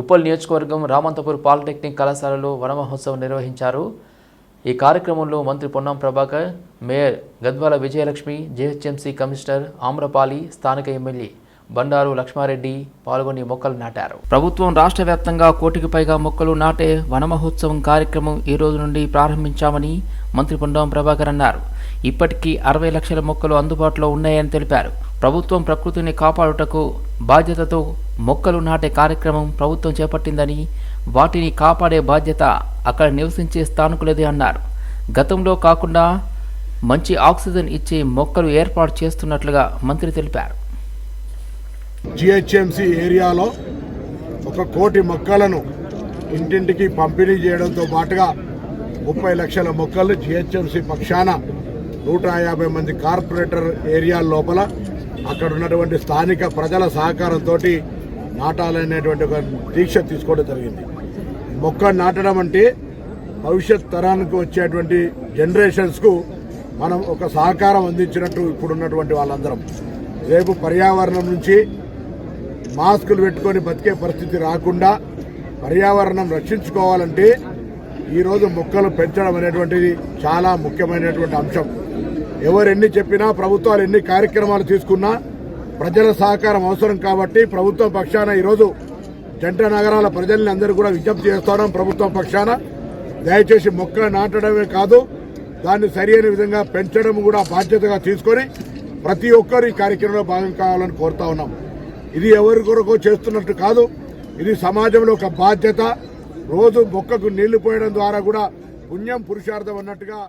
ఉప్పల్ నియోజకవర్గం రామంతపూర్ పాలిటెక్నిక్ కళాశాలలో వనమహోత్సవం నిర్వహించారు. ఈ కార్యక్రమంలో మంత్రి Ponnam Prabhakar mayor Gadwal Vijayalakshmi GHMC commissioner Amrapali స్థానిక ఎమ్మెల్యే బండారు లక్ష్మారెడ్డి పాల్గొని మొక్కలు నాటారు. ప్రభుత్వం రాష్ట్ర వ్యాప్తంగా కోటికి పైగా మొక్కలు నాటే వనమహోత్సవం కార్యక్రమం ఈ రోజు నుండి ప్రారంభించామని మంత్రి పొండం ప్రభాకర్ అన్నారు. ఇప్పటికీ అరవై లక్షల మొక్కలు అందుబాటులో ఉన్నాయని తెలిపారు. ప్రభుత్వం ప్రకృతిని కాపాడుటకు బాధ్యతతో మొక్కలు నాటే కార్యక్రమం ప్రభుత్వం చేపట్టిందని వాటిని కాపాడే బాధ్యత అక్కడ నివసించే స్థానికులదే అన్నారు. గతంలో కాకుండా మంచి ఆక్సిజన్ ఇచ్చే మొక్కలు ఏర్పాటు చేస్తున్నట్లుగా మంత్రి తెలిపారు. జిహెచ్ఎంసి ఏరియాలో ఒక కోటి మొక్కలను ఇంటింటికి పంపిణీ చేయడంతో పాటుగా ముప్పై లక్షల మొక్కలు జిహెచ్ఎంసి పక్షాన నూట యాభై మంది కార్పొరేటర్ ఏరియా లోపల అక్కడ ఉన్నటువంటి స్థానిక ప్రజల సహకారంతో నాటాలనేటువంటి ఒక దీక్ష తీసుకోవడం జరిగింది. మొక్క నాటడం అంటే భవిష్యత్ తరానికి వచ్చేటువంటి జనరేషన్స్కు మనం ఒక సహకారం అందించినట్టు ఇప్పుడున్నటువంటి వాళ్ళందరం. రేపు పర్యావరణం నుంచి మాస్కులు పెట్టుకొని బతికే పరిస్థితి రాకుండా పర్యావరణం రక్షించుకోవాలంటే ఈరోజు మొక్కలు పెంచడం అనేటువంటిది చాలా ముఖ్యమైనటువంటి అంశం. ఎవరు ఎన్ని చెప్పినా ప్రభుత్వాలు ఎన్ని కార్యక్రమాలు తీసుకున్నా ప్రజల సహకారం అవసరం కాబట్టి ప్రభుత్వం పక్షాన ఈరోజు జంట నగరాల ప్రజల్ని అందరూ కూడా విజ్ఞప్తి చేస్తున్నాం ప్రభుత్వం పక్షాన. దయచేసి మొక్కలు నాటడమే కాదు దాన్ని సరైన విధంగా పెంచడం కూడా బాధ్యతగా తీసుకొని ప్రతి ఒక్కరు ఈ కార్యక్రమంలో భాగం కావాలని కోరుతా ఉన్నాం. ఇది ఎవరి కొరకు చేస్తున్నట్టు కాదు ఇది సమాజంలో ఒక బాధ్యత. రోజు మొక్కకు నీళ్ళు పోయడం ద్వారా కూడా పుణ్యం పురుషార్థం అన్నట్టుగా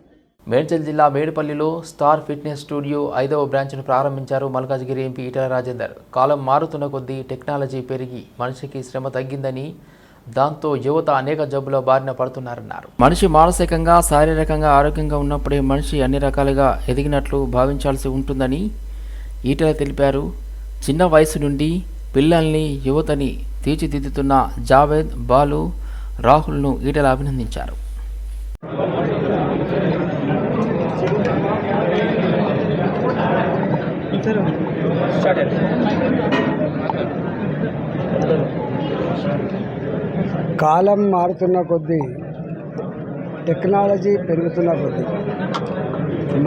మేడ్చల్ జిల్లా మేడిపల్లిలో స్టార్ ఫిట్నెస్ స్టూడియో ఐదవ బ్రాంచ్ను ప్రారంభించారు మల్కాజ్గిరి ఎంపీ ఈటల రాజేందర్. కాలం మారుతున్న కొద్దీ టెక్నాలజీ పెరిగి మనిషికి శ్రమ తగ్గిందని దాంతో యువత అనేక జబ్బుల బారిన పడుతున్నారన్నారు. మనిషి మానసికంగా శారీరకంగా ఆరోగ్యంగా ఉన్నప్పుడే మనిషి అన్ని రకాలుగా ఎదిగినట్లు భావించాల్సి ఉంటుందని ఈటల తెలిపారు. చిన్న వయసు నుండి పిల్లల్ని యువతని తీర్చిదిద్దుతున్న జావేద్ బాలు రాహుల్ను ఈటల అభినందించారు. కాలం మారుతున్న కొద్దీ టెక్నాలజీ పెరుగుతున్న కొద్దీ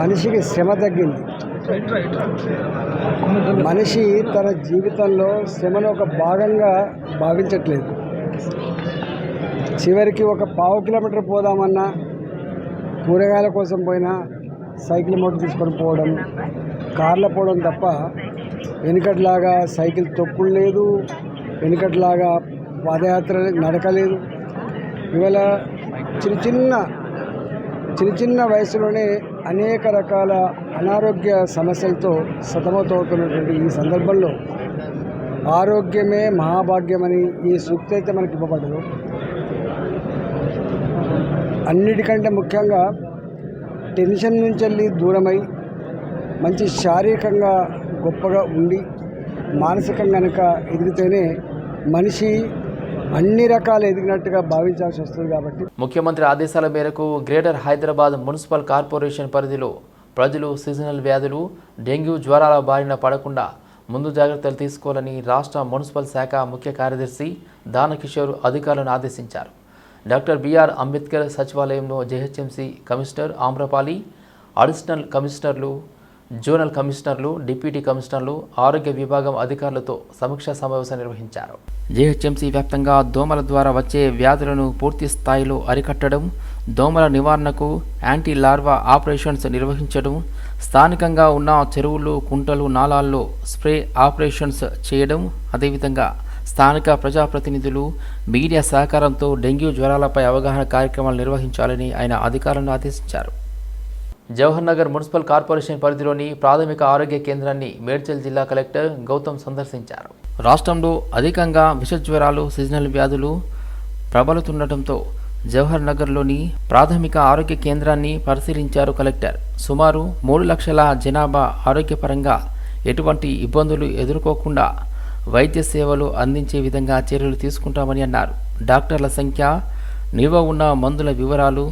మనిషికి శ్రమ తగ్గింది. మనిషి తన జీవితంలో శ్రమను ఒక భాగంగా భావించట్లేదు. చివరికి ఒక పావు కిలోమీటర్ పోదామన్నా కూరగాయల కోసం పోయినా సైకిల్ మోటార్ తీసుకొని పోవడం కార్లో పోవడం తప్ప వెనుకట్లాగా సైకిల్ తొక్కులు లేదు వెనుకట్లాగా పాదయాత్ర నడకలేదు. ఇవాళ చిన్న చిన్న చిన్న చిన్న వయసులోనే అనేక రకాల అనారోగ్య సమస్యలతో సతమతమవుతున్నటువంటి ఈ సందర్భంలో ఆరోగ్యమే మహాభాగ్యమని ఈ సూక్తి అయితే మనకి ఇవ్వబడదు అన్నిటికంటే ముఖ్యంగా టెన్షన్ నుంచి వెళ్ళి దూరమై మంచి శారీరకంగా గొప్పగా ఉండి మానసికంగా కనుక ఎదిగితేనే మనిషి అన్ని రకాలు ఎదిగినట్టుగా భావించాల్సి వస్తుంది కాబట్టి. ముఖ్యమంత్రి ఆదేశాల మేరకు గ్రేటర్ హైదరాబాద్ మున్సిపల్ కార్పొరేషన్ పరిధిలో ప్రజలు సీజనల్ వ్యాధులు డెంగ్యూ జ్వరాల బారిన పడకుండా ముందు జాగ్రత్తలు తీసుకోవాలని రాష్ట్ర మున్సిపల్ శాఖ ముఖ్య కార్యదర్శి దానకిషోర్ అధికారులను ఆదేశించారు. డాక్టర్ బిఆర్ అంబేద్కర్ సచివాలయంలో జెహెచ్ఎంసీ కమిషనర్ ఆమ్రపాలి అడిషనల్ కమిషనర్లు జోనల్ కమిషనర్లు డిప్యూటీ కమిషనర్లు ఆరోగ్య విభాగం అధికారులతో సమీక్షా సమావేశం నిర్వహించారు. జీహెచ్ఎంసీ వ్యాప్తంగా దోమల ద్వారా వచ్చే వ్యాధులను పూర్తి స్థాయిలో అరికట్టడం దోమల నివారణకు యాంటీ లార్వా ఆపరేషన్స్ నిర్వహించడం స్థానికంగా ఉన్న చెరువులు కుంటలు నాలాల్లో స్ప్రే ఆపరేషన్స్ చేయడం అదేవిధంగా స్థానిక ప్రజాప్రతినిధులు మీడియా సహకారంతో డెంగ్యూ జ్వరాలపై అవగాహన కార్యక్రమాలు నిర్వహించాలని ఆయన అధికారులను ఆదేశించారు. జవహర్ నగర్ మున్సిపల్ కార్పొరేషన్ పరిధిలోని ప్రాథమిక ఆరోగ్య కేంద్రాన్ని మేడ్చల్ జిల్లా కలెక్టర్ గౌతమ్ సందర్శించారు. రాష్ట్రంలో అధికంగా విషజ్వరాలు సీజనల్ వ్యాధులు ప్రబలుతుండటంతో జవహర్ నగర్లోని ప్రాథమిక ఆరోగ్య కేంద్రాన్ని పరిశీలించారు కలెక్టర్. సుమారు మూడు లక్షల జనాభా ఆరోగ్యపరంగా ఎటువంటి ఇబ్బందులు ఎదుర్కోకుండా వైద్య సేవలు అందించే విధంగా చర్యలు తీసుకుంటామని అన్నారు. డాక్టర్ల సంఖ్య నిల్వ ఉన్న మందుల వివరాలు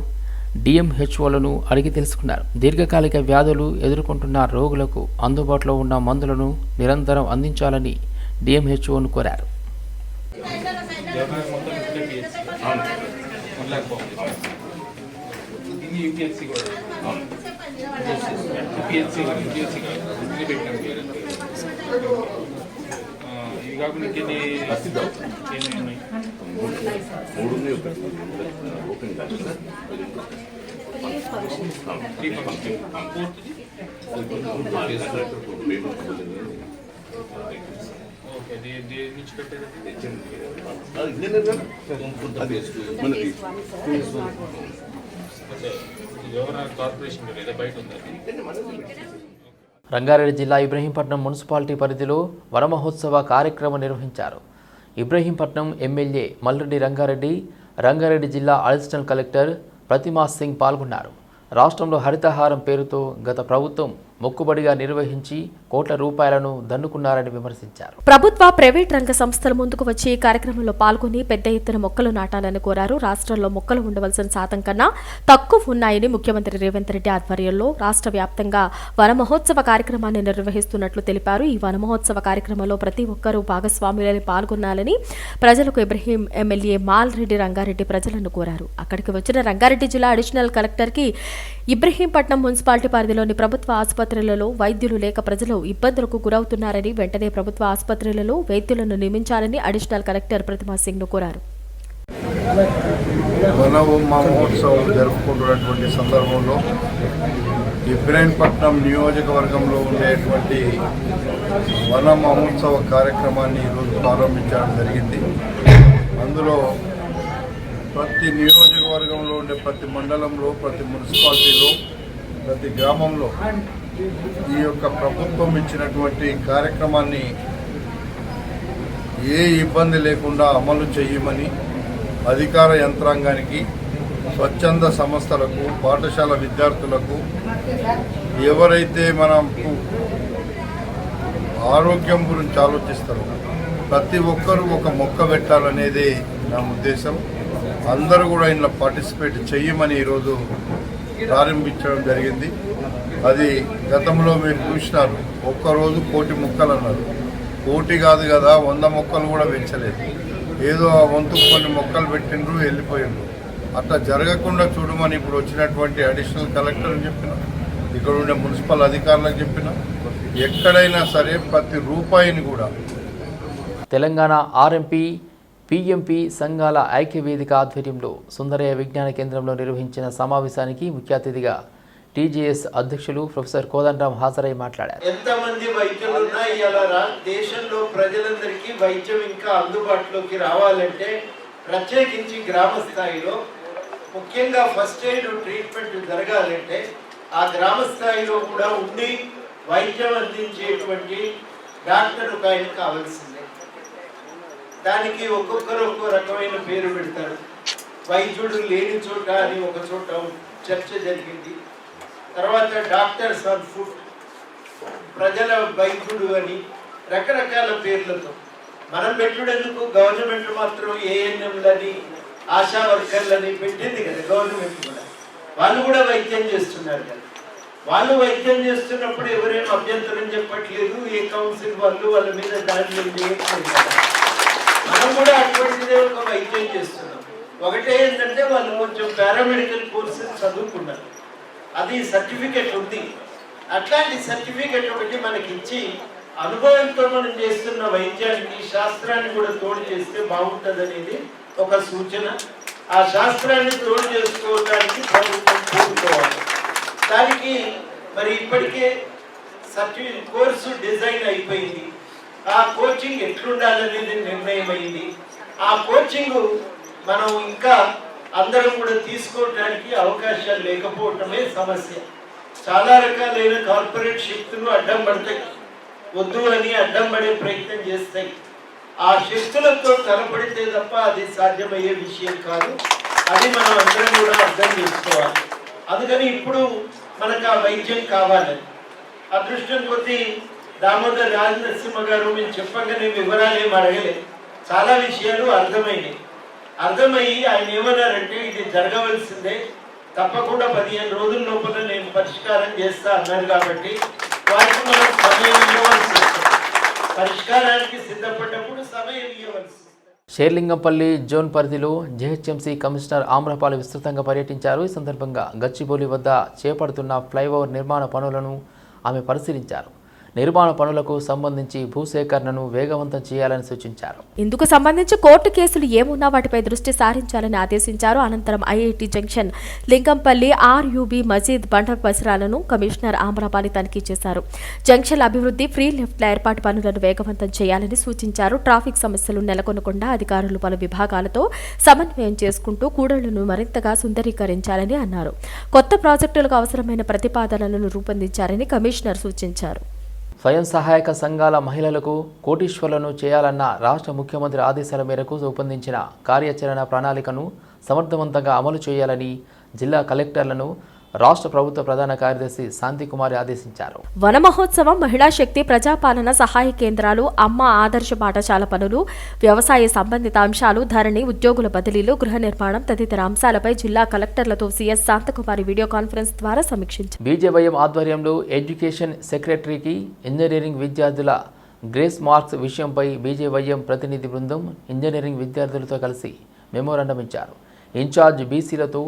డిఎంహెచ్ఓలను అడిగి తెలుసుకున్నారు. దీర్ఘకాలిక వ్యాధులు ఎదుర్కొంటున్న రోగులకు అందుబాటులో ఉన్న మందులను నిరంతరం అందించాలని డిఎంహెచ్ఓను కోరారు. సైడ్ ఇది కాకుండా ఏమి ఉన్నాయి త్రీ ఫంక్షన్ ఓకే దే- దేని నుంచి పెట్టేది అదే? ఎవరైనా కార్పొరేషన్ లేదా బయట ఉందా రంగారెడ్డి జిల్లా ఇబ్రహీంపట్నం మున్సిపాలిటీ పరిధిలో వనమహోత్సవ కార్యక్రమం నిర్వహించారు. ఇబ్రహీంపట్నం ఎమ్మెల్యే మల్రెడ్డి రంగారెడ్డి రంగారెడ్డి జిల్లా అడిషనల్ కలెక్టర్ ప్రతిమా సింగ్ పాల్గొన్నారు. రాష్ట్రంలో హరితహారం పేరుతో గత ప్రభుత్వం మొక్కుబడిగా నిర్వహించి కోట్ల రూపాయలను దన్నుకున్నారని విమర్శించారు. ప్రభుత్వ ప్రైవేట్ రంగ సంస్థల ముందుకు వచ్చి ఈ కార్యక్రమంలో పాల్గొని పెద్ద ఎత్తున మొక్కలు నాటాలని కోరారు. రాష్ట్రంలో మొక్కలు ఉండవలసిన శాతం కన్నా తక్కువ ఉన్నాయని ముఖ్యమంత్రి రేవంత్ రెడ్డి ఆధ్వర్యంలో రాష్ట్ర వ్యాప్తంగా వనమహోత్సవ కార్యక్రమాన్ని నిర్వహిస్తున్నట్లు తెలిపారు. ఈ వనమహోత్సవ కార్యక్రమంలో ప్రతి ఒక్కరూ భాగస్వాములని పాల్గొనాలని ప్రజలకు ఇబ్రహీం ఎమ్మెల్యే మాల్ రెడ్డి రంగారెడ్డి ప్రజలను కోరారు. అక్కడికి వచ్చిన రంగారెడ్డి జిల్లా అడిషనల్ కలెక్టర్కి ఇబ్రహీంపట్నం మున్సిపాలిటీ పరిధిలోని ప్రభుత్వ ఆసుపత్రి ఆసుపత్రులలో వైద్యులు లేక ప్రజలు ఇబ్బందులకు గురవుతున్నారని వెంటనే ప్రభుత్వ ఆసుపత్రులలో వైద్యులను నియమించాలని అడిషనల్ కలెక్టర్ ప్రతిమా సింగ్ను కోరారు వన మహోత్సవం జరుపుకుంటున్నటువంటి సందర్భంలో ఇబ్రాహీంపట్నం నియోజకవర్గంలో ఉండేటువంటి వన మహోత్సవ కార్యక్రమాన్ని ఈరోజు ప్రారంభించడం జరిగింది. అందులో ప్రతి నియోజకవర్గంలో ఉండే ప్రతి మండలంలో ప్రతి మున్సిపాలిటీలో ప్రతి గ్రామంలో ఈ యొక్క ప్రభుత్వం ఇచ్చినటువంటి కార్యక్రమాన్ని ఏ ఇబ్బంది లేకుండా అమలు చేయమని అధికార యంత్రాంగానికి స్వచ్ఛంద సంస్థలకు పాఠశాల విద్యార్థులకు ఎవరైతే మనకు ఆరోగ్యం గురించి ఆలోచిస్తారో ప్రతి ఒక్కరూ ఒక మొక్క పెట్టాలనేదే నా ఉద్దేశం. అందరూ కూడా ఇందులో పార్టిసిపేట్ చెయ్యమని ఈరోజు ప్రారంభించడం జరిగింది. అది గతంలో మీరు చూసినారు. ఒక్కరోజు కోటి మొక్కలు అన్నారు కోటి కాదు కదా వంద మొక్కలు కూడా పెంచలేదు. ఏదో ఆ వంతు కొన్ని మొక్కలు పెట్టిండ్రు వెళ్ళిపోయిండ్రు. అట్లా జరగకుండా చూడమని ఇప్పుడు వచ్చినటువంటి అడిషనల్ కలెక్టర్ చెప్పిన ఇక్కడ ఉండే మున్సిపల్ అధికారులకు చెప్పిన ఎక్కడైనా సరే ప్రతి రూపాయిని కూడా. తెలంగాణ ఆర్ఎంపీ పిఎంపి సంఘాల ఐక్య వేదిక ఆధ్వర్యంలో సుందరయ్య విజ్ఞాన కేంద్రంలో నిర్వహించిన సమావేశానికి ముఖ్య అతిథిగా టీజీఎస్ అధ్యక్షులు ప్రొఫెసర్ కోదండరాం హాజరై మాట్లాడారు. ఎంతమంది వైద్యులు ఉన్నా ఇలా దేశంలో ప్రజలందరికీ వైద్యం ఇంకా అందుబాటులోకి రావాలంటే ప్రత్యేకించి గ్రామ స్థాయిలో ముఖ్యంగా ఫస్ట్ ఎయిడ్ ట్రీట్మెంట్ జరగాలంటే ఆ గ్రామ స్థాయిలో కూడా ఉండి వైద్యం అందించేటువంటి డాక్టర్ ఒక ఆయన కావాల్సిందే. దానికి ఒక్కొక్కరు ఒక్కో రకమైన పేరు పెడతారు. వైద్యుడు లేని చోట అని ఒక చోట చర్చ జరిగింది. తర్వాత డాక్టర్స్ ఆన్ ఫుడ్ ప్రజల వైద్యుడు అని రకరకాల పేర్లతో. మనం పెట్టుడెందుకు? గవర్నమెంట్ మాత్రం ఏఎన్ఎంలని ఆశా వర్కర్లని పెట్టింది కదా గవర్నమెంట్ కూడా. వాళ్ళు కూడా వైద్యం చేస్తున్నారు కదా. వాళ్ళు వైద్యం చేస్తున్నప్పుడు ఎవరేం అభ్యంతరం చెప్పట్లేదు ఏ కౌన్సిల్ వాళ్ళు వాళ్ళ మీద దాన్ని మనం కూడా అటువంటిదే ఒక వైద్యం చేస్తున్నాం. ఒకటే ఏంటంటే వాళ్ళు కొంచెం పారామెడికల్ కోర్సెస్ చదువుకున్నారు. అది సర్టిఫికెట్ ఉంది. అట్లాంటి సర్టిఫికెట్ ఒకటి మనకి ఇచ్చి అనుభవంతో మనం చేస్తున్న వైద్యానికి శాస్త్రాన్ని కూడా తోడు చేస్తే బాగుంటుంది అనేది ఒక సూచన. ఆ శాస్త్రాన్ని తోడు చేసుకోవడానికి ప్రభుత్వం కోరుకోవాలి. దానికి మరి ఇప్పటికే సర్టిఫికెట్ కోర్సు డిజైన్ అయిపోయింది. ఆ కోచింగ్ ఎట్లుండాలనేది నిర్ణయం అయింది ఆ కోచింగ్ మనం ఇంకా అందరం కూడా తీసుకోవడానికి అవకాశాలు లేకపోవటమే సమస్య. చాలా రకాలైన కార్పొరేట్ శక్తులు అడ్డం పడతాయి. వద్దు అని అడ్డం పడే ప్రయత్నం చేస్తాయి. ఆ శక్తులతో తలపడితే తప్ప అది సాధ్యమయ్యే విషయం కాదు. అది మనం అందరం కూడా అర్థం చేసుకోవాలి. అందుకని ఇప్పుడు మనకు ఆ వైద్యం కావాలని అదృష్టం కొద్దీ దామోదర్ రాజనరసింహ గారు మేము చెప్పగానే వివరాలు ఏమి అడగలేదు. చాలా విషయాలు అర్థమైనాయి. అర్థమయ్యి ఆయన ఏమన్నారంటే ఇది జరగవలసిందే. తప్పకుండా పదిహేను రోజుల లోపల నేను పరిష్కారం చేస్తా అన్నారు కాబట్టి వారికి మనం సమయం ఇవ్వవలసి పరిష్కారానికి సిద్ధపడ్డప్పుడు సమయం ఇవ్వవలసి షేర్లింగంపల్లి జోన్ పరిధిలో జెహెచ్ఎంసీ కమిషనర్ ఆమ్రపాలి విస్తృతంగా పర్యటించారు. ఈ సందర్భంగా గచ్చిబౌలి వద్ద చేపడుతున్న ఫ్లైఓవర్ నిర్మాణ పనులను ఆమె పరిశీలించారు. నిర్మాణ పనులకు సంబంధించి భూసేకరణను వేగవంతం చేయాలని సూచించారు. ఇందుకు సంబంధించి కోర్టు కేసులు ఏమున్నా వాటిపై దృష్టి సారించాలని ఆదేశించారు. అనంతరం IIT junction Lingampally RUB Majeed Bandar పరిసరాలను కమిషనర్ ఆమ్రపాలి తనిఖీ చేశారు. జంక్షన్ అభివృద్ధి ఫ్రీ లిఫ్ట్ల ఏర్పాటు పనులను వేగవంతం చేయాలని సూచించారు. ట్రాఫిక్ సమస్యలు నెలకొనకుండా అధికారులు పలు విభాగాలతో సమన్వయం చేసుకుంటూ కూడళ్ళను మరింతగా సుందరీకరించాలని అన్నారు. కొత్త ప్రాజెక్టులకు అవసరమైన ప్రతిపాదనలను రూపొందించారని కమిషనర్ సూచించారు. స్వయం సహాయక సంఘాల మహిళలకు కోటీశ్వర్లను చేయాలన్న రాష్ట్ర ముఖ్యమంత్రి ఆదేశాల మేరకు రూపొందించిన కార్యాచరణ ప్రణాళికను సమర్థవంతంగా అమలు చేయాలని జిల్లా కలెక్టర్లను రాష్ట్ర ప్రభుత్వ ప్రధాన కార్యదర్శి శాంతికుమారి ఆదేశించారు. వన మహోత్సవం మహిళా శక్తి ప్రజాపాలన సహాయ కేంద్రాలు అమ్మ ఆదర్శ పాఠశాల పనులు వ్యవసాయ సంబంధిత అంశాలు ధరణి ఉద్యోగుల బదిలీలు గృహ నిర్మాణం తదితర అంశాలపై జిల్లా కలెక్టర్లతో సీఎస్ శాంతకుమారి వీడియో కాన్ఫరెన్స్ ద్వారా సమీక్షించారు. బీజేవైఎం ఆధ్వర్యంలో ఎడ్యుకేషన్ సెక్రటరీకి ఇంజనీరింగ్ విద్యార్థుల గ్రేస్ మార్క్స్ విషయంపై బీజేవైఎం ప్రతినిధి బృందం ఇంజనీరింగ్ విద్యార్థులతో కలిసి మెమోరాండం ఇచ్చారు. ఇన్ఛార్జ్ బీసీలతో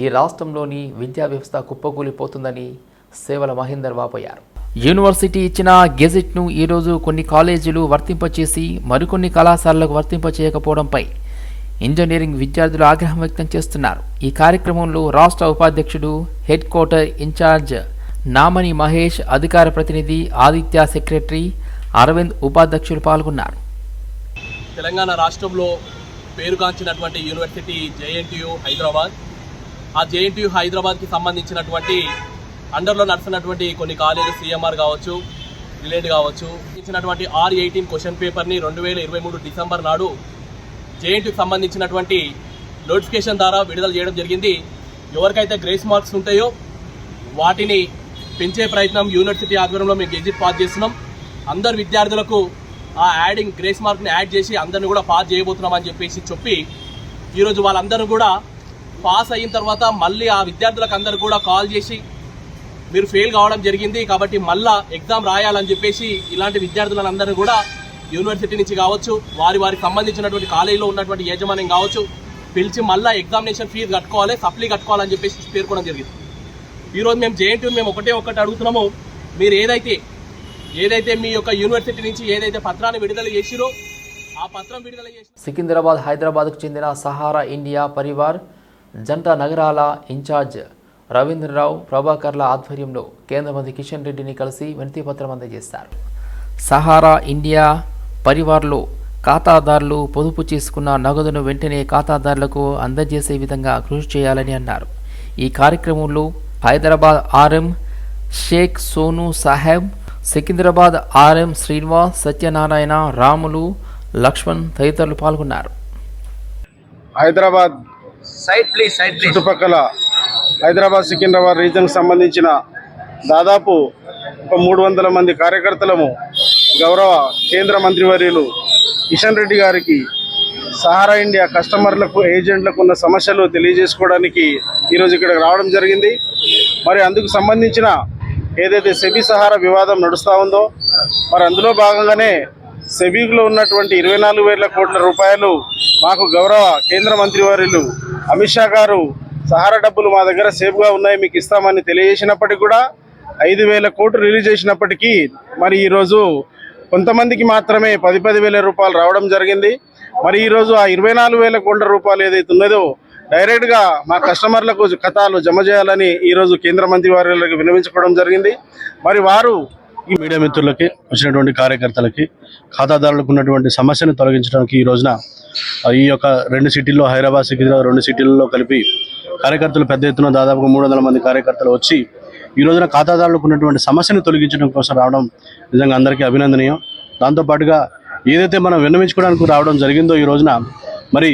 ఈ రాష్ట్రంలోని విద్యా వ్యవస్థ కుప్పకూలిపోతుందని సేవల మహేందర్ వాపోయారు యూనివర్సిటీ ఇచ్చిన గెజెట్ను ఈరోజు కొన్ని కాలేజీలు వర్తింపచేసి మరికొన్ని కళాశాలలకు వర్తింపచేయకపోవడంపై ఇంజనీరింగ్ విద్యార్థులు ఆగ్రహం వ్యక్తం చేస్తున్నారు. ఈ కార్యక్రమంలో రాష్ట్ర ఉపాధ్యక్షుడు head quarter in-charge Namani Mahesh అధికార ప్రతినిధి ఆదిత్య సెక్రటరీ అరవింద్ ఉపాధ్యక్షులు పాల్గొన్నారు. తెలంగాణ రాష్ట్రంలో పేరుగాంచినటువంటి యూనివర్సిటీ జేఎన్టీయు హైదరాబాద్ ఆ జేఎన్టీయు హైదరాబాద్కి సంబంధించినటువంటి అండర్లో నడుస్తున్నటువంటి కొన్ని కాలేజెస్ సిఎంఆర్ కావచ్చు రిలేట్ కావచ్చు ఇచ్చినటువంటి ఆర్ ఎయిటీన్ క్వశ్చన్ పేపర్ని రెండు వేల ఇరవై మూడు డిసెంబర్ నాడు జేఎన్టీకి సంబంధించినటువంటి నోటిఫికేషన్ ద్వారా విడుదల చేయడం జరిగింది. ఎవరికైతే గ్రేస్ మార్క్స్ ఉంటాయో వాటిని పెంచే ప్రయత్నం యూనివర్సిటీ ఆధ్వర్యంలో మేము గెజిట్ పాస్ చేస్తున్నాం. అందరు విద్యార్థులకు ఆ యాడింగ్ గ్రేస్ మార్క్ని యాడ్ చేసి అందరిని కూడా పాస్ చేయబోతున్నామని చెప్పేసి చెప్పి ఈరోజు వాళ్ళందరూ కూడా పాస్ అయిన తర్వాత మళ్ళీ ఆ విద్యార్థులకు అందరు కూడా కాల్ చేసి మీరు ఫెయిల్ కావడం జరిగింది కాబట్టి మళ్ళా ఎగ్జామ్ రాయాలని చెప్పేసి ఇలాంటి విద్యార్థులందరూ కూడా యూనివర్సిటీ నుంచి కావచ్చు వారి వారికి సంబంధించినటువంటి కాలేజీలో ఉన్నటువంటి యాజమాన్యం కావచ్చు పిలిచి మళ్ళీ ఎగ్జామినేషన్ ఫీజు కట్టుకోవాలి సప్లీ కట్టుకోవాలని చెప్పేసి పేర్కొనడం జరిగింది. ఈరోజు మేము జేఎన్టీ మేము ఒకటే ఒకటి అడుగుతున్నాము మీరు ఏదైతే ఏదైతే మీ యొక్క యూనివర్సిటీ నుంచి ఏదైతే పత్రాన్ని విడుదల చేసిరో ఆ పత్రం విడుదల చేసి సికింద్రాబాద్ హైదరాబాద్కు చెందిన సహారా ఇండియా పరివార్ జంట నగరాల ఇన్ఛార్జ్ రవీంద్రరావు ప్రభాకర్ల ఆధ్వర్యంలో కేంద్ర మంత్రి కిషన్ రెడ్డిని కలిసి వినతిపత్రం అందజేశారు. సహారా ఇండియా పరివార్లో ఖాతాదారులు పొదుపు చేసుకున్న నగదును వెంటనే ఖాతాదారులకు అందజేసే విధంగా కృషి చేయాలని అన్నారు. ఈ కార్యక్రమంలో హైదరాబాద్ ఆర్ఎం షేక్ సోను సాహెబ్ సికింద్రాబాద్ ఆర్ఎం శ్రీనివాస్ సత్యనారాయణ రాములు లక్ష్మణ్ తదితరులు పాల్గొన్నారు. హైదరాబాద్ చుట్టుపక్కల హైదరాబాద్ సికింద్రాబాద్ రీజన్కి సంబంధించిన దాదాపు ఒక మూడు వందల మంది కార్యకర్తలము గౌరవ కేంద్ర మంత్రివర్యులు కిషన్ రెడ్డి గారికి సహారా ఇండియా కస్టమర్లకు ఏజెంట్లకు ఉన్న సమస్యలు తెలియజేసుకోవడానికి ఈరోజు ఇక్కడికి రావడం జరిగింది. మరి అందుకు సంబంధించిన ఏదైతే సెబీ సహారా వివాదం నడుస్తూ ఉందో మరి అందులో భాగంగానే సెబీలో ఉన్నటువంటి ఇరవై నాలుగు వేల కోట్ల రూపాయలు మాకు గౌరవ కేంద్ర మంత్రివర్యులు అమిత్ షా గారు సహారా డబ్బులు మా దగ్గర సేఫ్గా ఉన్నాయి మీకు ఇస్తామని తెలియజేసినప్పటికీ కూడా ఐదు వేల కోట్లు రిలీజ్ చేసినప్పటికీ మరి ఈరోజు కొంతమందికి మాత్రమే పది పది వేల రూపాయలు రావడం జరిగింది. మరి ఈరోజు ఆ ఇరవై నాలుగు వేల కోట్ల రూపాయలు ఏదైతే ఉన్నదో డైరెక్ట్గా మా కస్టమర్లకు కథాలు జమ చేయాలని ఈరోజు కేంద్ర మంత్రి వారికి వినిపించుకోవడం జరిగింది. మరి వారు ఈ మీడియా మిత్రులకి వచ్చినటువంటి కార్యకర్తలకి ఖాతాదారులకు ఉన్నటువంటి సమస్యను తొలగించడానికి ఈ రోజున ఈ యొక్క రెండు సిటీల్లో హైదరాబాద్ సికింద్రాబాద్ రెండు సిటీల్లో కలిపి కార్యకర్తలు పెద్ద ఎత్తున దాదాపుగా మూడు వందల మంది కార్యకర్తలు వచ్చి ఈ రోజున ఖాతాదారులకు ఉన్నటువంటి సమస్యను తొలగించడం కోసం రావడం నిజంగా అందరికీ అభినందనీయం. దాంతోపాటుగా ఏదైతే మనం విన్నవించుకోవడానికి రావడం జరిగిందో ఈ రోజున మరి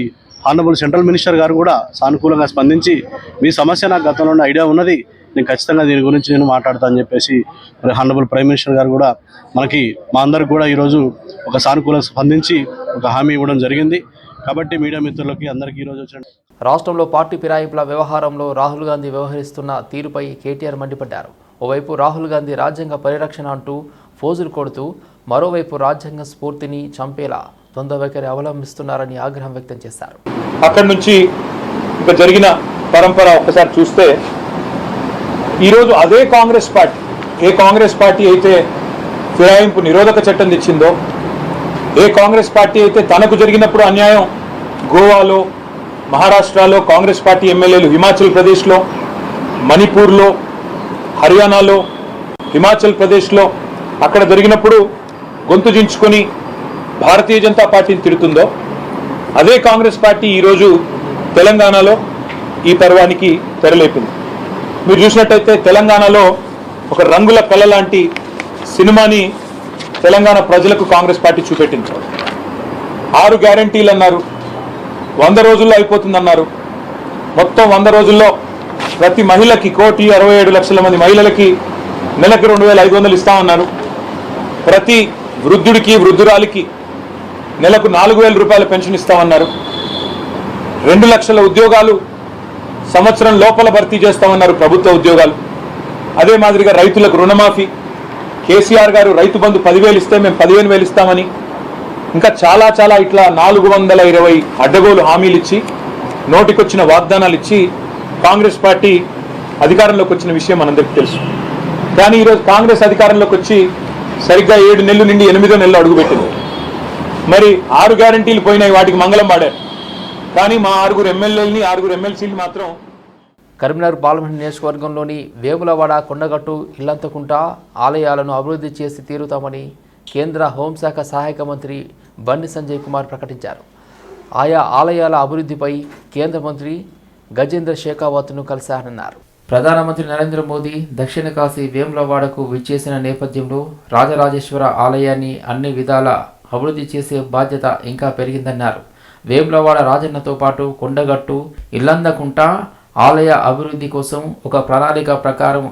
ఆనరబుల్ సెంట్రల్ మినిస్టర్ గారు కూడా సానుకూలంగా స్పందించి మీ సమస్య నాకు గతంలో ఉన్న ఐడియా ఉన్నది. నేను ఖచ్చితంగా దీని గురించి నేను మాట్లాడతా అని చెప్పేసి మరి హానరబుల్ ప్రైమ్ మినిస్టర్ గారు కూడా మనకి మా అందరికి కూడా ఈరోజు ఒక సానుకూలంగా స్పందించి ఒక హామీ ఇవ్వడం జరిగింది. కాబట్టి మీడియా మిత్రులకి అందరికీ ఈరోజు వచ్చిన రాష్ట్రంలో పార్టీ ఫిరాయింపుల వ్యవహారంలో రాహుల్ గాంధీ వ్యవహరిస్తున్న తీరుపై కేటీఆర్ మండిపడ్డారు. ఓవైపు రాహుల్ గాంధీ రాజ్యాంగ పరిరక్షణ అంటూ ఫోజులు కొడుతూ మరోవైపు రాజ్యాంగ స్ఫూర్తిని చంపేలా ద్వంద్వ వైఖరి అవలంబిస్తున్నారని ఆగ్రహం వ్యక్తం చేశారు. అక్కడి నుంచి ఇంకా జరిగిన పరంపర ఒక్కసారి చూస్తే ఈరోజు అదే కాంగ్రెస్ పార్టీ ఏ కాంగ్రెస్ పార్టీ అయితే ఫిరాయింపు నిరోధక చట్టం తెచ్చిందో ఏ కాంగ్రెస్ పార్టీ అయితే తనకు జరిగినప్పుడు అన్యాయం గోవాలో మహారాష్ట్రలో కాంగ్రెస్ పార్టీ ఎమ్మెల్యేలు హిమాచల్ ప్రదేశ్లో మణిపూర్లో హర్యానాలో హిమాచల్ ప్రదేశ్లో అక్కడ జరిగినప్పుడు గొంతు దించుకొని భారతీయ జనతా పార్టీని తిడుతుందో అదే కాంగ్రెస్ పార్టీ ఈరోజు తెలంగాణలో ఈ పర్వానికి తెరలేపింది. మీరు చూసినట్టయితే తెలంగాణలో ఒక రంగుల కళ లాంటి సినిమాని తెలంగాణ ప్రజలకు కాంగ్రెస్ పార్టీ చూపెట్టింది. ఆరు గ్యారంటీలు అన్నారు. వంద రోజుల్లో అయిపోతుందన్నారు. మొత్తం వంద రోజుల్లో ప్రతి మహిళకి కోటి అరవై ఏడు లక్షల మంది మహిళలకి నెలకి రెండు వేల ఐదు వందలు ఇస్తామన్నారు ప్రతి వృద్ధుడికి వృద్ధురాలికి నెలకు నాలుగు వేల రూపాయల పెన్షన్ ఇస్తామన్నారు. రెండు లక్షల ఉద్యోగాలు సంవత్సరం లోపల భర్తీ చేస్తామన్నారు ప్రభుత్వ ఉద్యోగాలు. అదే మాదిరిగా రైతులకు రుణమాఫీ. కేసీఆర్ గారు రైతు బంధు పదివేలు ఇస్తే మేము పదిహేను వేలు ఇస్తామని. ఇంకా చాలా చాలా ఇట్లా నాలుగు వందల ఇరవై అడ్డగోలు హామీలు ఇచ్చి నోటికొచ్చిన వాగ్దానాలు ఇచ్చి కాంగ్రెస్ పార్టీ అధికారంలోకి వచ్చిన విషయం మనందరికీ తెలుసు. కానీ ఈరోజు కాంగ్రెస్ అధికారంలోకి వచ్చి సరిగ్గా ఏడు నెలలు నుండి ఎనిమిదో నెలలు అడుగుపెట్టింది. మరి ఆరు గ్యారంటీలు పోయినాయి వాటికి మంగళం పాడారు. కానీ మా ఆరుగురు ఎమ్మెల్యేలని ఆరుగురు ఎమ్మెల్సీలు మాత్రం కరీంనగర్ పార్లమెంట్ నియోజకవర్గంలోని వేములవాడ కొండగట్టు ఇల్లంతకుంట ఆలయాలను అభివృద్ధి చేసి తీరుతామని కేంద్ర హోంశాఖ సహాయక మంత్రి బండి సంజయ్ కుమార్ ప్రకటించారు. ఆయా ఆలయాల అభివృద్ధిపై కేంద్ర మంత్రి గజేంద్ర షేకావత్ను కలిశారన్నారు. ప్రధానమంత్రి నరేంద్ర మోదీ దక్షిణ కాశీ వేములవాడకు విచ్చేసిన నేపథ్యంలో రాజరాజేశ్వర ఆలయాన్ని అన్ని విధాల అభివృద్ధి చేసే బాధ్యత ఇంకా పెరిగిందన్నారు. వేములవాడ రాజన్నతో పాటు కొండగట్టు ఇల్లందకుంట ఆలయ అభివృద్ధి కోసం ఒక ప్రణాళిక ప్రకారం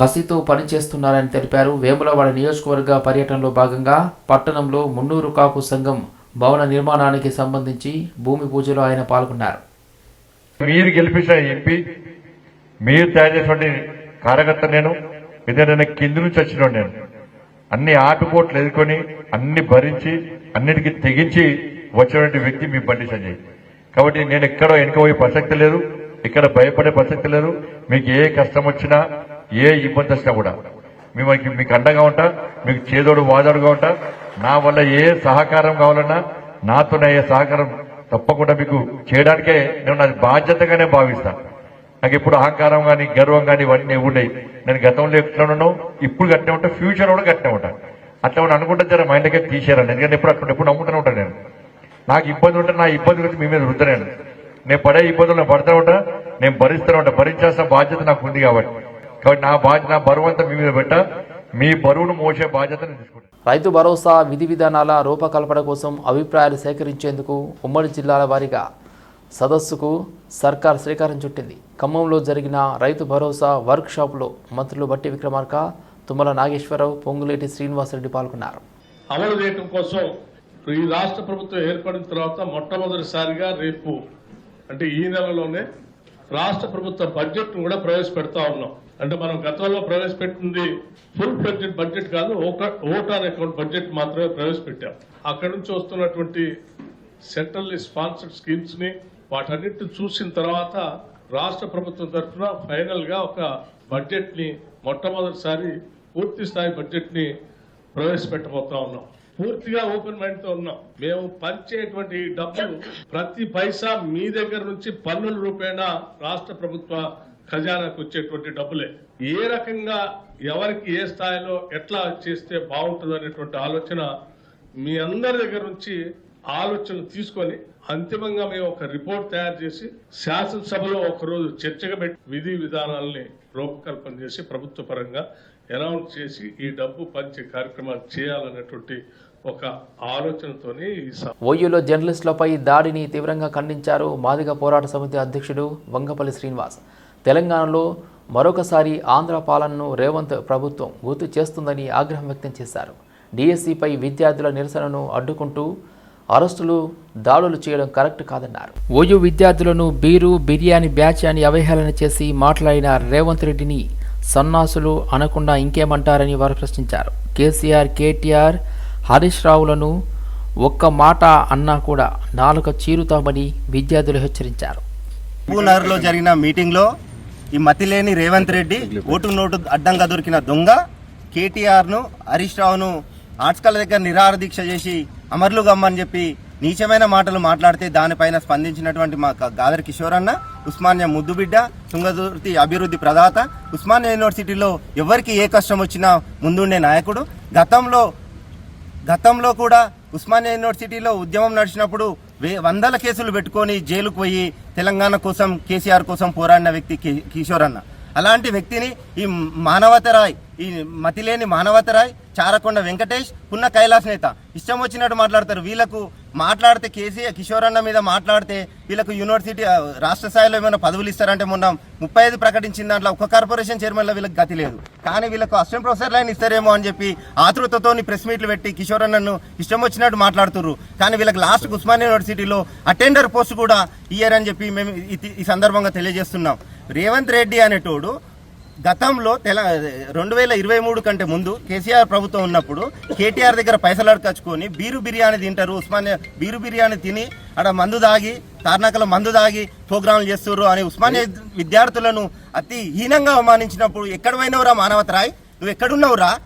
కసితో పనిచేస్తున్నారని తెలిపారు. వేములవాడ నియోజకవర్గ పర్యటనలో భాగంగా పట్టణంలో మున్నూరు కాపు సంఘం భవన నిర్మాణానికి సంబంధించి భూమి పూజలో ఆయన పాల్గొన్నారు. మీరు గెలిపించిన ఎంపీ మీరు తయారు చేసినటువంటి కార్యకర్త నేను ఎందుకంటే కింది నుంచి వచ్చిన నేను. అన్ని ఆటుపోట్లు ఎదుర్కొని అన్ని భరించి అన్నిటికీ తెగించి వచ్చినటువంటి వ్యక్తి మీ బండి సంజయ్ కాబట్టి నేను ఎక్కడో వెనుకపోయే ప్రసక్తి లేదు ఇక్కడ భయపడే ప్రసక్తి లేదు మీకు ఏ కష్టం వచ్చినా ఏ ఇబ్బంది వచ్చినా కూడా. మిమ్మల్ని మీకు అండగా ఉంటా మీకు చేదోడు వాదోడుగా ఉంటా. నా వల్ల ఏ సహకారం కావాలన్నా నాతోనే ఏ సహకారం తప్పకుండా మీకు చేయడానికే నేను నా బాధ్యతగానే భావిస్తా. నాకు ఎప్పుడు అహంకారం కానీ గర్వం కానీ ఇవన్నీ ఉన్నాయి నేను గతంలో ఎట్లా ఉన్నాను ఇప్పుడు కట్టిన ఉంటా ఫ్యూచర్ కూడా కట్టిన ఉంటా. అట్లా ఉండి అనుకుంటే జర మైండ్కే తీసేయాలండి. ఎందుకంటే ఎప్పుడు అట్లా ఎప్పుడు నమ్ముతూనే ఉంటాను నేను. నాకు ఇబ్బంది ఉంటే నా ఇబ్బంది గురించి మీ మీద రుద్దలేను నేను పడే ఇబ్బందులు నేను పడుతూ ఉంటా నేను భరిస్తూనే ఉంటా. భరించాల్సిన బాధ్యత నాకు ఉంది కాబట్టి. కాబట్టి నా బాధ్యత నా బరువు అంతా మీ మీద పెట్టా. మీ బరువును మోసే బాధ్యత తీసుకుంటాను రైతు భరోసా విధి విధానాల రూపకల్పన కోసం అభిప్రాయాలు సేకరించేందుకు ఉమ్మడి జిల్లాల వారీగా సదస్సుకు సర్కార్ శ్రీకారం చుట్టింది. ఖమ్మంలో జరిగిన రైతు భరోసా వర్క్ షాప్లో మంత్రులు బట్టి విక్రమార్క తుమ్మల నాగేశ్వరరావు పొంగులేటి శ్రీనివాసరెడ్డి పాల్గొన్నారు. అమలు చేయడం కోసం ఈ రాష్ట్ర ప్రభుత్వం ఏర్పడిన తర్వాత మొట్టమొదటిసారిగా రేపు అంటే ఈ నెలలోనే రాష్ట్ర ప్రభుత్వ బడ్జెట్ కూడా ప్రవేశపెడతా ఉన్నాం. అంటే మనం గతంలో ప్రవేశపెట్టింది ఫుల్ బడ్జెట్ బడ్జెట్ కాదు ఓటార్ అకౌంట్ బడ్జెట్ మాత్రమే ప్రవేశపెట్టాం. అక్కడి నుంచి వస్తున్నటువంటి సెంట్రల్ స్పాన్సర్డ్ స్కీమ్స్ని వాటన్నిటిని చూసిన తర్వాత రాష్ట్ర ప్రభుత్వం తరఫున ఫైనల్గా ఒక బడ్జెట్ని మొట్టమొదటిసారి పూర్తి స్థాయి బడ్జెట్ని ప్రవేశపెట్టబోతా ఉన్నాం. పూర్తిగా ఓపెన్ మైండ్తో ఉన్నాం. మేము పంచేటువంటి ఈ డబ్బులు ప్రతి పైసా మీ దగ్గర నుంచి పన్నుల రూపేణా రాష్ట్ర ప్రభుత్వ ఖజానాకు వచ్చేటువంటి డబ్బులే. ఏ రకంగా ఎవరికి ఏ స్థాయిలో ఎట్లా చేస్తే బాగుంటుంది అనేటువంటి ఆలోచన మీ అందరి దగ్గర నుంచి ఆలోచనలు తీసుకొని అంతిమంగా మేము ఒక రిపోర్ట్ తయారు చేసి శాసనసభలో ఒకరోజు చర్చగా పెట్టి విధి విధానాలని రూపకల్పన చేసి ప్రభుత్వ పరంగా అనౌన్స్ చేసి ఈ డబ్బు పంచే కార్యక్రమాలు చేయాలన్నటువంటి ఒక ఆలోచనతోనే ఒయ్యూలో జర్నలిస్టులపై దాడిని తీవ్రంగా ఖండించారు మాదిగ పోరాట సమితి అధ్యక్షుడు వంగపల్లి శ్రీనివాస్. తెలంగాణలో మరొకసారి ఆంధ్ర పాలనను రేవంత్ ప్రభుత్వం గుర్తు చేస్తుందని ఆగ్రహం వ్యక్తం చేశారు. డిఎస్సిపై విద్యార్థుల నిరసనను అడ్డుకుంటూ అరెస్టులు దాడులు చేయడం కరెక్ట్ కాదన్నారు. ఓయూ విద్యార్థులను బీరు బిర్యానీ బ్యాచ్ అని అవహేళన చేసి మాట్లాడిన రేవంత్ రెడ్డిని సన్నాసులు అనకుండా ఇంకేమంటారని వారు ప్రశ్నించారు. కేసీఆర్ కేటీఆర్ హరీష్ రావులను ఒక్క మాట అన్నా కూడా నాలుక చీరుతామని విద్యార్థులు హెచ్చరించారు. లో జరిగిన మీటింగ్లో ఈ మతిలేని రేవంత్ రెడ్డి ఓటు నోటు అడ్డంగా దొరికిన దొంగ కేటీఆర్ను హరీష్ రావును ఆర్ట్స్ కాలేజ్ దగ్గర నిరాహార దీక్ష చేసి అమర్లు గమ్మని చెప్పి నీచమైన మాటలు మాట్లాడితే దానిపైన స్పందించినటువంటి మా గాదర్ కిషోర్ అన్న ఉస్మానియా ముద్దుబిడ్డ తుంగదుర్తి అభివృద్ధి ప్రదాత ఉస్మానియా యూనివర్సిటీలో ఎవరికి ఏ కష్టం వచ్చినా ముందుండే నాయకుడు. గతంలో గతంలో కూడా ఉస్మానియా యూనివర్సిటీలో ఉద్యమం నడిచినప్పుడు వే వందల కేసులు పెట్టుకొని జైలుకు పోయి తెలంగాణ కోసం కేసీఆర్ కోసం పోరాడిన వ్యక్తి కి- కిషోర్ అన్న. అలాంటి వ్యక్తిని ఈ మానవతరాయ్ ఈ మతిలేని మానవతరాయ్ చారకొండ వెంకటేష్ పున్న కైలాస్ నేత. ఇష్టం వచ్చినట్టు మాట్లాడతారు. వీళ్ళకు మాట్లాడితే కేసీఆర్ కిషోర్ అన్న మీద మాట్లాడితే వీళ్ళకు యూనివర్సిటీ రాష్ట్ర స్థాయిలో ఏమైనా పదవులు ఇస్తారంటే మొన్న ముప్పై ఐదు ప్రకటించిన దాంట్లో ఒక కార్పొరేషన్ చైర్మన్లో వీళ్ళకి గతి లేదు. కానీ వీళ్ళకు అసిస్టెంట్ ప్రొఫెసర్ లైన్ ఇస్తారేమో అని చెప్పి ఆతృతతోని ప్రెస్ మీట్లు పెట్టి కిషోర్ అన్నను ఇష్టం వచ్చినట్టు మాట్లాడుతున్నారు కానీ వీళ్ళకి లాస్ట్ ఉస్మానియా యూనివర్సిటీలో అటెండర్ పోస్ట్ కూడా ఇయ్యారని చెప్పి మేము ఈ సందర్భంగా తెలియజేస్తున్నాం. రేవంత్ రెడ్డి అనేటోడు గతంలో తెల రెండు వేల ఇరవై మూడు కంటే ముందు కేసీఆర్ ప్రభుత్వం ఉన్నప్పుడు కేటీఆర్ దగ్గర పైసలు అడకచ్చుకొని బీరు బిర్యానీ తింటారు ఉస్మానియా బీరు బిర్యానీ తిని అక్కడ మందు దాగి తార్నాకలో మందు దాగి ప్రోగ్రాంలు చేస్తున్నారు అని ఉస్మానియా విద్యార్థులను అతి హీనంగా అవమానించినప్పుడు ఎక్కడ పోయినవురా మానవతరాయ్ నువ్వు ఎక్కడున్నావురా?